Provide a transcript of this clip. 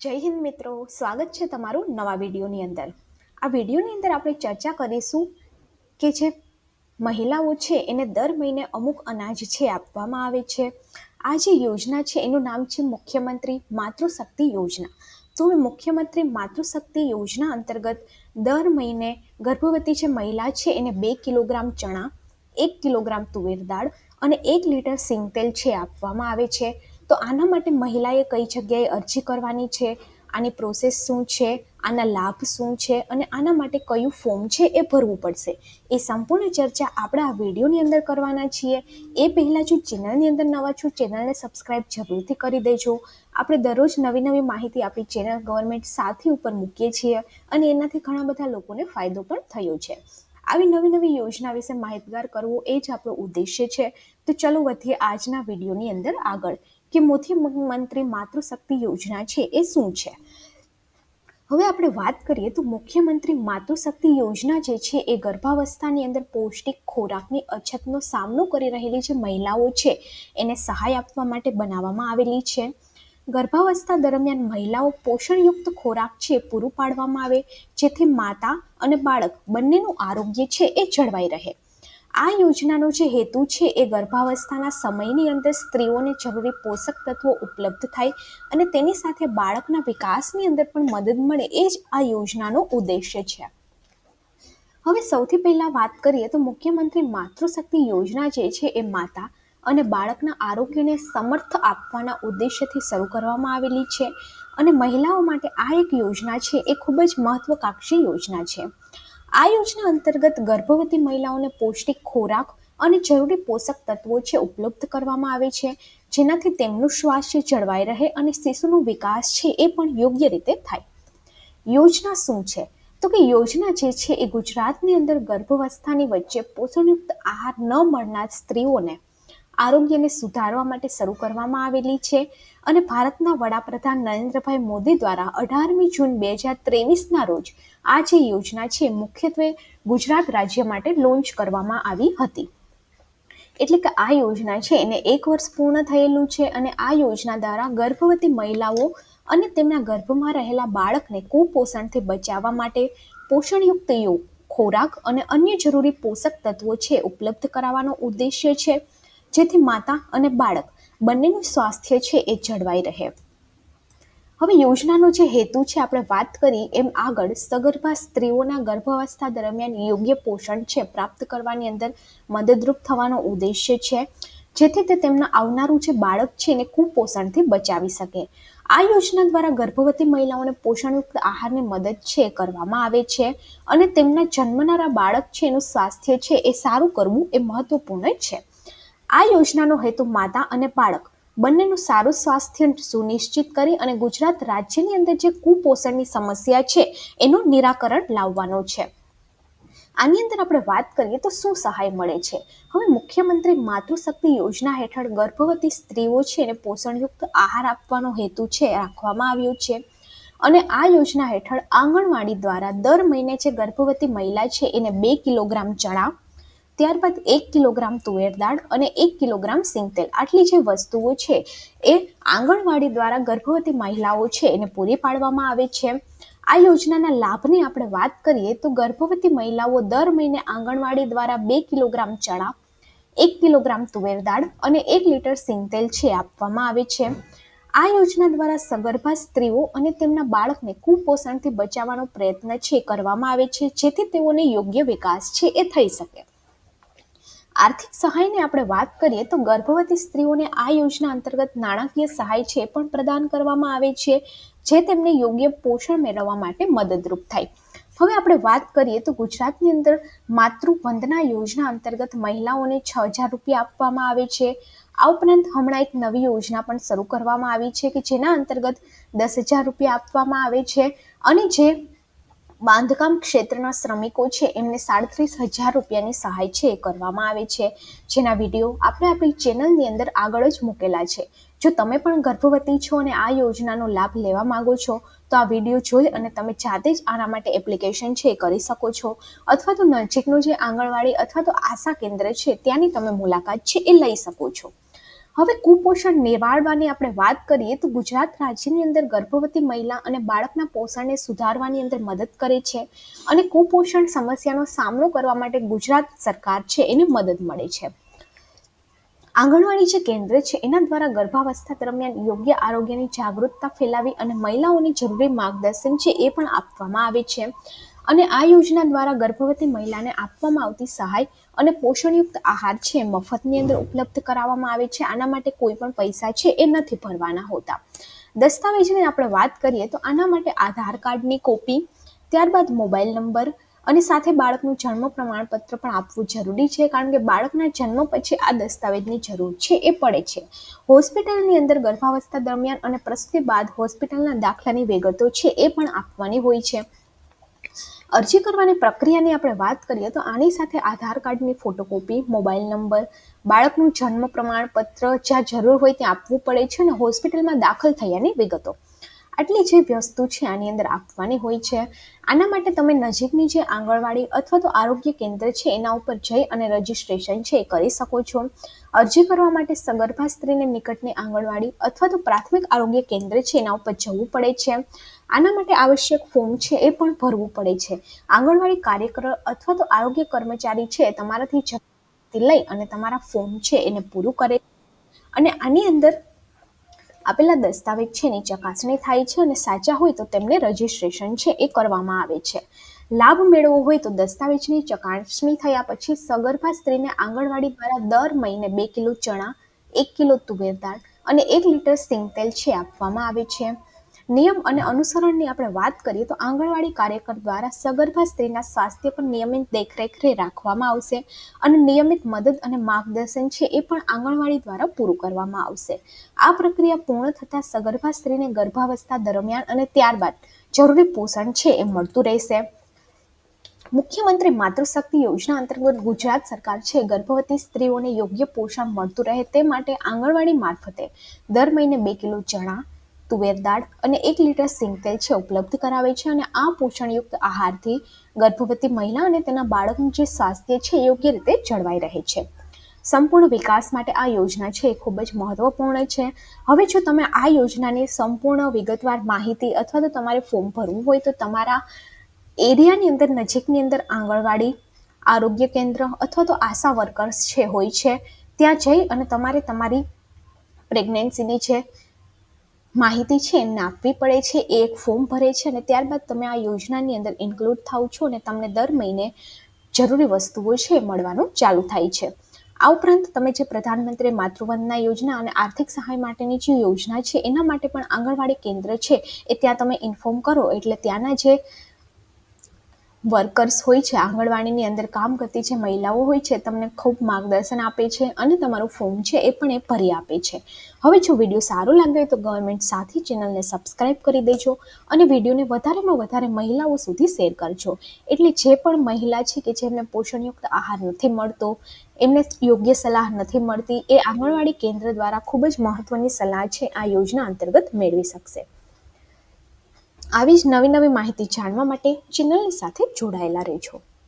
જય હિન્દ મિત્રો, સ્વાગત છે તમારું નવા વિડીયોની અંદર. આ વિડીયોની અંદર આપણે ચર્ચા કરીશું કે જે મહિલાઓ છે, એને દર મહિને અમુક અનાજ છે આપવામાં આવે છે. આ જે યોજના છે, એનું નામ છે મુખ્યમંત્રી માતૃશક્તિ યોજના. તો મુખ્યમંત્રી માતૃશક્તિ યોજના અંતર્ગત દર મહિને ગર્ભવતી જે મહિલા છે, એને બે કિલોગ્રામ ચણા, એક કિલોગ્રામ તુવેર દાળ અને એક લીટર સિંગતેલ છે આપવામાં આવે છે. તો આના માટે મહિલાએ કઈ જગ્યાએ અરજી કરવાની છે? આની પ્રોસેસ શું છે? આના લાભ શું છે? અને આના માટે કયું ફોર્મ છે એ ભરવું પડશે. એ સંપૂર્ણ ચર્ચા આપણે આ વિડીયોની અંદર કરવાના છીએ. એ પહેલાં જો ચેનલની અંદર નવા છો, ચેનલને સબસ્ક્રાઇબ જરૂરથી કરી દેજો. આપણે દરરોજ નવી નવી માહિતી આપણી ચેનલ ગવર્મેન્ટ સાથી ઉપર મૂકીએ છીએ અને એનાથી ઘણા બધા લોકોને ફાયદો પણ થયો છે. આવી નવી નવી યોજના વિશે માહિતગાર કરવો એ જ આપણો ઉદ્દેશ્ય છે. તો ચલો વધીએ આજના વિડીયોની અંદર આગળ. કે મુખ્યમંત્રી માતૃશક્તિ યોજના છે એ શું છે? હવે આપણે વાત કરીએ તો મુખ્યમંત્રી માતૃશક્તિ યોજના જે છે એ ગર્ભાવસ્થાની અંદર પૌષ્ટિક ખોરાકની અછતનો સામનો કરી રહેલી જે મહિલાઓ છે એને સહાય આપવા માટે બનાવવામાં આવેલી છે. ગર્ભાવસ્થા દરમિયાન મહિલાઓ પોષણયુક્ત ખોરાક છે પૂરું પાડવામાં આવે, જેથી માતા અને બાળક બંનેનું આરોગ્ય છે એ જળવાઈ રહે. આ યોજનાનો જે હેતુ છે એ ગર્ભાવસ્થાના સમયની અંદર સ્ત્રીઓને જરૂરી પોષક તત્વો ઉપલબ્ધ થાય અને તેની સાથે બાળકના વિકાસની અંદર પણ મદદ મળે એ જ આ યોજનાનો ઉદ્દેશ્ય છે. હવે સૌથી પહેલાં વાત કરીએ તો મુખ્યમંત્રી માતૃશક્તિ યોજના જે છે એ માતા અને બાળકના આરોગ્યને સમર્થ આપવાના ઉદ્દેશ્યથી શરૂ કરવામાં આવેલી છે અને મહિલાઓ માટે આ એક યોજના છે એ ખૂબ જ મહત્વકાંક્ષી યોજના છે. આ યોજના અંતર્ગત ગર્ભવતી મહિલાઓને પૌષ્ટિક ખોરાક અને જરૂરી પોષક તત્વો છે ઉપલબ્ધ કરવામાં આવે છે, જેનાથી તેમનું સ્વાસ્થ્ય જળવાઈ રહે અને શિશુનો વિકાસ છે એ પણ યોગ્ય રીતે થાય. યોજના શું છે? તો કે યોજના જે છે એ ગુજરાતની અંદર ગર્ભાવસ્થાની વચ્ચે પોષણયુક્ત આહાર ન મળનાર સ્ત્રીઓને આરોગ્યને સુધારવા માટે શરૂ કરવામાં આવેલી છે અને ભારતના વડાપ્રધાન નરેન્દ્રભાઈ મોદી દ્વારા અઢારમી જૂન બે હજાર ત્રેવીસના રોજ આ જે યોજના છે, મુખ્યત્વે ગુજરાત રાજ્ય માટે લોન્ચ કરવામાં આવી હતી. એટલે કે આ યોજના છે, એને એક વર્ષ પૂર્ણ થયેલું છે અને આ યોજના દ્વારા ગર્ભવતી મહિલાઓ અને તેમના ગર્ભમાં રહેલા બાળકને કુપોષણથી બચાવવા માટે પોષણયુક્ત યોગ ખોરાક અને અન્ય જરૂરી પોષક તત્વો છે, ઉપલબ્ધ કરાવવાનો ઉદ્દેશ્ય છે. જેથી માતા અને બાળક બંનેનું સ્વાસ્થ્ય છે એ જળવાઈ રહે. હવે યોજનાનો જે હેતુ છે, આપણે વાત કરી એમ આગળ સગર્ભા સ્ત્રીઓના ગર્ભાવસ્થા દરમિયાન યોગ્ય પોષણ છે, પ્રાપ્ત કરવાની અંદર મદદરૂપ થવાનો ઉદ્દેશ્ય છે, જેથી તે તેમના આવનારું જે બાળક છે એને કુપોષણથી બચાવી શકે. આ યોજના દ્વારા ગર્ભવતી મહિલાઓને પોષણયુક્ત આહારની મદદ છે કરવામાં આવે છે અને તેમના જન્મનારા બાળક છે એનું સ્વાસ્થ્ય છે એ સારું કરવું એ મહત્વપૂર્ણ છે. આ યોજનાનો હેતુ માતા અને બાળક બંનેનું સારું સ્વાસ્થ્ય સુનિશ્ચિત કરી અને ગુજરાત રાજ્યની અંદર જે કુપોષણની સમસ્યા છે, એનું નિરાકરણ લાવવાનો છે. આની અંદર આપણે વાત કરીએ તો શું સહાય મળે છે? હવે મુખ્યમંત્રી માતૃશક્તિ યોજના હેઠળ ગર્ભવતી સ્ત્રીઓ છે, એને પોષણયુક્ત આહાર આપવાનો હેતુ છે, રાખવામાં આવ્યો છે. અને આ યોજના હેઠળ આંગણવાડી દ્વારા દર મહિને જે ગર્ભવતી મહિલા છે, એને બે કિલોગ્રામ ચણા ત્યારબાદ એક કિલોગ્રામ તુવેર દાળ અને એક કિલોગ્રામ સિંગતેલ. આટલી જે વસ્તુઓ છે, એ આંગણવાડી દ્વારા ગર્ભવતી મહિલાઓ છે, એને પૂરી પાડવામાં આવે છે. આ યોજનાના લાભની આપણે વાત કરીએ તો ગર્ભવતી મહિલાઓ દર મહિને આંગણવાડી દ્વારા બે કિલોગ્રામ ચણા, એક કિલોગ્રામ તુવેર દાળ અને એક લીટર સિંગતેલ છે આપવામાં આવે છે. આ યોજના દ્વારા સગર્ભા સ્ત્રીઓ અને તેમના બાળકને કુપોષણથી બચાવવાનો પ્રયત્ન છે, કરવામાં આવે છે, જેથી તેઓને યોગ્ય વિકાસ છે, એ થઈ શકે. આર્થિક સહાયની આપણે વાત કરીએ તો ગર્ભવતી સ્ત્રીઓને આ યોજના અંતર્ગત નાણાકીય સહાય છે પણ પ્રદાન કરવામાં આવે છે, જે તેમને યોગ્ય પોષણ મેળવવા માટે મદદરૂપ થાય. હવે આપણે વાત કરીએ તો ગુજરાતની અંદર માતૃવંદના યોજના અંતર્ગત મહિલાઓને છ હજાર રૂપિયા આપવામાં આવે છે. આ ઉપરાંત હમણાં એક નવી યોજના પણ શરૂ કરવામાં આવી છે કે જેના અંતર્ગત દસ હજાર રૂપિયા આપવામાં આવે છે અને જે બાંધકામ ક્ષેત્રના શ્રમિકો છે, એમને સાડત્રીસ હજાર રૂપિયાની સહાય છે એ કરવામાં આવે છે. જેના વીડિયો આપણે આપણી ચેનલની અંદર આગળ જ મૂકેલા છે. જો તમે પણ ગર્ભવતી છો અને આ યોજનાનો લાભ લેવા માંગો છો, તો આ વીડિયો જોઈ અને તમે જાતે જ આના માટે એપ્લિકેશન છે એ કરી શકો છો. અથવા તો નજીકનું જે આંગણવાડી અથવા તો આશા કેન્દ્ર છે, ત્યાંની તમે મુલાકાત છે એ લઈ શકો છો. હવે કુપોષણ નિવારવાની આપણે વાત કરીએ તો ગુજરાત રાજ્યની અંદર ગર્ભવતી મહિલા અને બાળકના પોષણને સુધારવાની અંદર મદદ કરે છે અને કુપોષણ સમસ્યાનો સામનો કરવા માટે ગુજરાત સરકાર છે એને મદદ મળે છે. આંગણવાડી જે કેન્દ્ર છે, એના દ્વારા ગર્ભાવસ્થા દરમિયાન યોગ્ય આરોગ્યની જાગૃતતા ફેલાવી અને મહિલાઓની જરૂરી માર્ગદર્શન છે એ પણ આપવામાં આવે છે. અને આ યોજના દ્વારા ગર્ભવતી મહિલાને આપવામાં આવતી સહાય અને પોષણયુક્ત આહાર છે, મફતની અંદર ઉપલબ્ધ કરાવવામાં આવે છે. આના માટે કોઈ પણ પૈસા છે એ નથી ભરવાના હોતા. દસ્તાવેજની આપણે વાત કરીએ તો આના માટે આધાર કાર્ડની કોપી, ત્યારબાદ મોબાઈલ નંબર અને સાથે બાળકનું જન્મ પ્રમાણપત્ર પણ આપવું જરૂરી છે, કારણ કે બાળકના જન્મ પછી આ દસ્તાવેજની જરૂર છે એ પડે છે. હોસ્પિટલની અંદર ગર્ભાવસ્થા દરમિયાન અને પ્રસૂતિ બાદ હોસ્પિટલના દાખલાની વિગતો છે એ પણ આપવાની હોય છે. અરજી કરવાની પ્રક્રિયાની આપણે વાત કરીએ તો આની સાથે આધાર કાર્ડની ફોટોકોપી મોબાઈલ નંબર બાળકનું જન્મ પ્રમાણપત્ર જ્યાં જરૂર હોય ત્યાં આપવું પડે છે અને હોસ્પિટલમાં દાખલ થયાની વિગતો. આટલી જે વસ્તુ છે આની અંદર આપવાની હોય છે, આના માટે તમે નજીકની જે આંગણવાડી અથવા તો આરોગ્ય કેન્દ્ર છે, એના ઉપર જઈ અને રજીસ્ટ્રેશન છે એ કરી શકો છો. અરજી કરવા માટે સગર્ભા સ્ત્રીને નિકટની આંગણવાડી અથવા તો પ્રાથમિક આરોગ્ય કેન્દ્ર છે, એના ઉપર જવું પડે છે. આના માટે આવશ્યક ફોર્મ છે એ પણ ભરવું પડે છે. આંગણવાડી કાર્યકર અથવા તો આરોગ્ય કર્મચારી છે તમારાથી લઈ અને તમારા ફોર્મ છે એને પૂરું કરે અને આની અંદર આપેલા દસ્તાવેજ છે એની ચકાસણી થાય છે અને સાચા હોય તો તેમને રજિસ્ટ્રેશન છે એ કરવામાં આવે છે. લાભ મેળવવો હોય તો દસ્તાવેજની ચકાસણી થયા પછી સગર્ભા સ્ત્રીને આંગણવાડી દ્વારા દર મહિને બે કિલો ચણા, એક કિલો તુવેર દાળ અને એક લીટર સિંગ તેલ છે આપવામાં આવે છે. નિયમ અને અનુસરણની આપણે વાત કરીએ તો આંગણવાડી કાર્યકર દ્વારા સગર્ભા સ્ત્રીના સ્વાસ્થ્ય પર નિયમિત દેખરેખ રાખવામાં આવશે અને નિયમિત મદદ અને માર્ગદર્શન છે એ પણ આંગણવાડી દ્વારા પૂરું કરવામાં આવશે. આ પ્રક્રિયા પૂર્ણ થતાં સગર્ભા સ્ત્રીને ગર્ભાવસ્થા દરમિયાન અને ત્યારબાદ જરૂરી પોષણ છે એ મળતું રહેશે. મુખ્યમંત્રી માતૃશક્તિ યોજના અંતર્ગત ગુજરાત સરકાર છે, ગર્ભવતી સ્ત્રીઓને યોગ્ય પોષણ મળતું રહે તે માટે આંગણવાડી મારફતે દર મહિને બે કિલો ચણા તુવેર દાળ અને એક લીટર સિંગ તેલ છે, ઉપલબ્ધ કરાવે છે અને આ પોષણયુક્ત આહારથી ગર્ભવતી મહિલા અને તેના બાળકનું જે સ્વાસ્થ્ય છે યોગ્ય રીતે જળવાઈ રહે છે. સંપૂર્ણ વિકાસ માટે આ યોજના છે, એ ખૂબ જ મહત્વપૂર્ણ છે. હવે જો તમે આ યોજનાની સંપૂર્ણ વિગતવાર માહિતી અથવા તો તમારે ફોર્મ ભરવું હોય તો તમારા એરિયાની અંદર, નજીકની અંદર આંગણવાડી, આરોગ્ય કેન્દ્ર અથવા તો આશા વર્કર્સ છે હોય છે, ત્યાં જઈ અને તમારે તમારી પ્રેગ્નન્સીની છે માહિતી છે એમને આપવી પડે છે એ એક ફોર્મ ભરે છે અને ત્યારબાદ તમે આ યોજનાની અંદર ઇન્ક્લુડ થાવ છો અને તમને દર મહિને જરૂરી વસ્તુઓ છે મળવાનું ચાલુ થાય છે. આ ઉપરાંત તમે જે પ્રધાનમંત્રી માતૃવંદના યોજના અને આર્થિક સહાય માટેની જે યોજના છે, એના માટે પણ આંગણવાડી કેન્દ્ર છે, એ ત્યાં તમે ઇન્ફોર્મ કરો. એટલે ત્યાંના જે વર્કર્સ હોય છે, આંગણવાડીની અંદર કામ કરતી જે મહિલાઓ હોય છે, તમને ખૂબ માર્ગદર્શન આપે છે અને તમારું ફોર્મ છે એ પણ એ ભરી આપે છે. હવે જો વીડિયો સારો લાગે તો ગવર્મેન્ટ સાથી ચેનલને સબસ્ક્રાઈબ કરી દેજો અને વિડીયોને વધારેમાં વધારે મહિલાઓ સુધી શેર કરજો. એટલે જે પણ મહિલા છે કે જેમને પોષણયુક્ત આહાર નથી મળતો, એમને યોગ્ય સલાહ નથી મળતી, એ આંગણવાડી કેન્દ્ર દ્વારા ખૂબ જ મહત્વની સલાહ છે આ યોજના અંતર્ગત મેળવી શકશે. આવી જ નવી નવી માહિતી જાણવા માટે ચેનલની સાથે જોડાયેલા રહેજો.